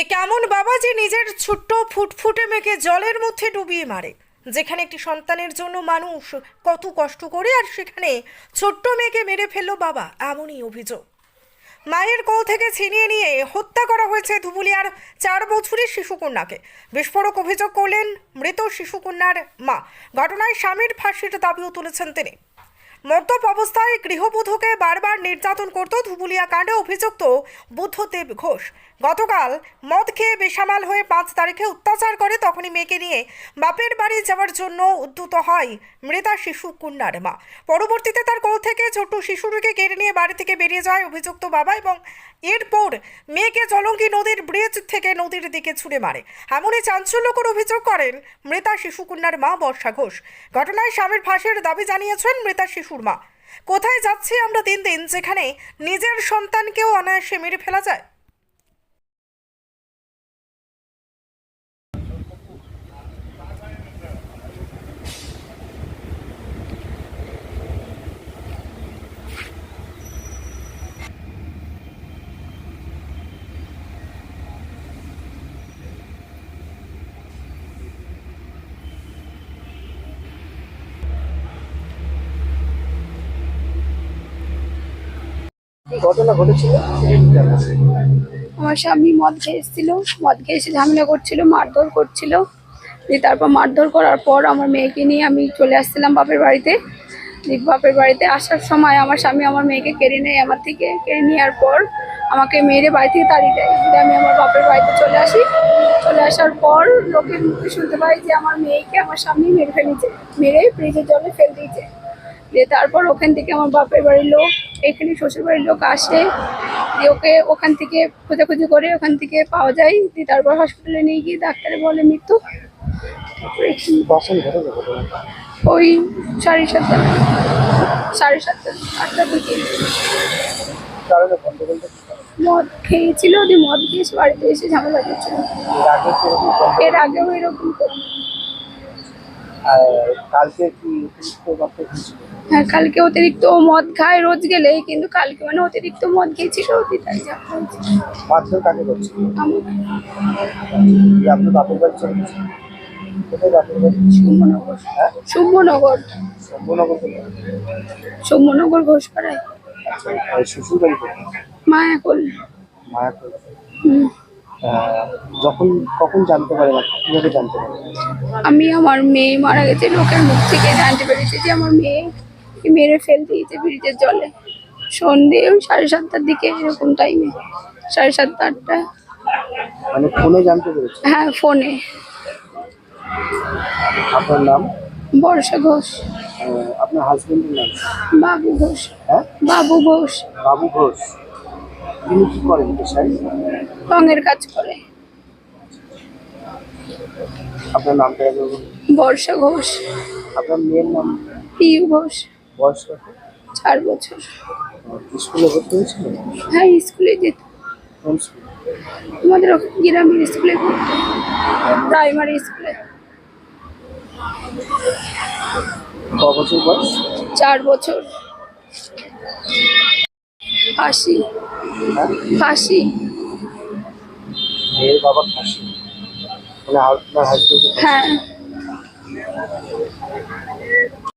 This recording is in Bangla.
এ কেমন বাবা যে নিজের ছোট্ট ফুটফুটে মেয়েকে জলের মধ্যে ডুবিয়ে মারে? যেখানে একটি সন্তানের জন্য মানুষ কত কষ্ট করে, আর সেখানে ছোট্ট মেয়েকে মেরে ফেলল বাবা, এমনই অভিযোগ। মায়ের কোল থেকে ছিনিয়ে নিয়ে হত্যা করা হয়েছে ধুবুলিয়ার চার বছরের শিশুকন্যাকে। বিস্ফোরক অভিযোগ করলেন মৃত শিশুকন্যার মা। ঘটনায় স্বামীর ফাঁসির দাবিও তুলেছেন তিনি। মদ্যপ অবস্থায় গৃহবধূকে বারবার নির্যাতন করত ধুবুলিয়া কাণ্ডে অভিযুক্ত বুদ্ধদেব ঘোষ। গতকাল মদ খেয়ে বেসামাল হয়ে পাঁচ তারিখে অত্যাচার করে তখনই মেয়েকে নিয়ে বাপের বাড়ি যাওয়ার জন্য উদ্যত হয় মৃতা শিশু কন্যার মা। পরবর্তীতে তার কোল থেকে ছোট্ট শিশুটিকে কেড়ে নিয়ে বাড়ি থেকে বেরিয়ে যায় অভিযুক্ত বাবা এবং এরপর মেয়েকে জলঙ্গি নদীর ব্রিজ থেকে নদীর দিকে ছুড়ে মারে। এমনই চাঞ্চল্যকর অভিযোগ করেন মৃতা শিশুকন্যার মা বর্ষা ঘোষ। ঘটনায় স্বামীর ফাঁসির দাবি জানিয়েছেন মৃতা শিশুর মা। কোথায় যাচ্ছি আমরা দিন দিন যেখানে নিজের সন্তানকেও অনায়াসে মেরে ফেলা যায়? ঘটনা ঘটেছিল? আমার স্বামী মদ খেয়ে এসেছিল, মদ খেয়ে এসে ঝামেলা করছিল, মারধর করছিল। দিয়ে তারপর মারধর করার পর আমার মেয়েকে নিয়ে আমি চলে আসছিলাম বাপের বাড়িতে। বাপের বাড়িতে আসার সময় আমার স্বামী আমার মেয়েকে কেড়ে নেয়, আমার থেকে কেড়ে নেওয়ার পর আমাকে মেয়েরে বাড়ি থেকে তাড়িয়ে দেয়। দিয়ে আমি আমার বাপের বাড়িতে চলে আসি। চলে আসার পর লোকের মুখে শুনতে পাই যে আমার মেয়েকে আমার স্বামী মেরে ফেলেছে, মেরে ফ্রিজের জলে ফেল দিয়েছে। দিয়ে তারপর ওখান থেকে আমার বাপের বাড়ির লোক এখানে শ্বশুর বাড়ির লোক আসে দিয়ে ওকে ওখান থেকে খোঁজাখুঁজি করে ওখান থেকে পাওয়া যায় দিয়ে তারপর হসপিটালে নিয়ে গিয়ে ডাক্তারে বলে মৃত্যু ওই সাড়ে সাতটা সাড়ে সাতটা আটটার দিকে? মদ খেয়েছিল দিয়ে মদ খেয়েছে বাড়িতে এসে ঝামেলা করছিল এর আগেও এরকম করতো। আর কালকে কি হ্যাঁ কালকে অতিরিক্ত মদ খায় রোজ গেলেই কিন্তু কালকে মানে অতিরিক্ত মদ খেয়েছিল তাই যা। মারধর কাকে করছিল আমার যে আপনি বাপের বাড়ি চলে গেছেন কোথায় বাপের বাড়ি? শুভনগর। হ্যাঁ? সৌম্যনগর ঘোষপাড়ায়। আর শ্বশুর বাড়ি থেকে মায়াকোল। হুম। যখন কখন জানতে পারেন আপনি কীভাবে জানতে পারেন আমি আমার মেয়ে মারা গেছে লোকের মুখ থেকে জানতে পেরেছি যে আমার মেয়ে মেরে ফেল দিয়েছে ব্রিজের জলে। সন্ধে ওই সাড়ে সাতটার দিকে এরকম টাইমে সাড়ে সাতটা আটটা। মানে ফোনে জানতে পেরেছেন হ্যাঁ ফোনে। আপনার নাম? বর্ষা ঘোষ। আপনার হাজবেন্ডের নাম? বাবু ঘোষ। হ্যাঁ? বাবু ঘোষ। বাবু ঘোষ। তিনি কি করেন পেশায়? রঙের কাজ করে। আপনার নামটা একবার বলুন। বর্ষা ঘোষ। আপনার মেয়ের নাম? পিউ ঘোষ। বয়স কত? চার বছর। স্কুলে ভর্তি হয়েছিল? হ্যাঁ স্কুলে যেত। কোন স্কুল? আমাদের ওখানে গ্রামের স্কুলে পড়তো প্রাইমারি স্কুলে। ক বছর বয়স? চার বছর। ফাঁসি। ফাঁসি। মেয়ের বাবা ফাঁসি। মানে আপনার হাজবেন্ড হ্যাঁ।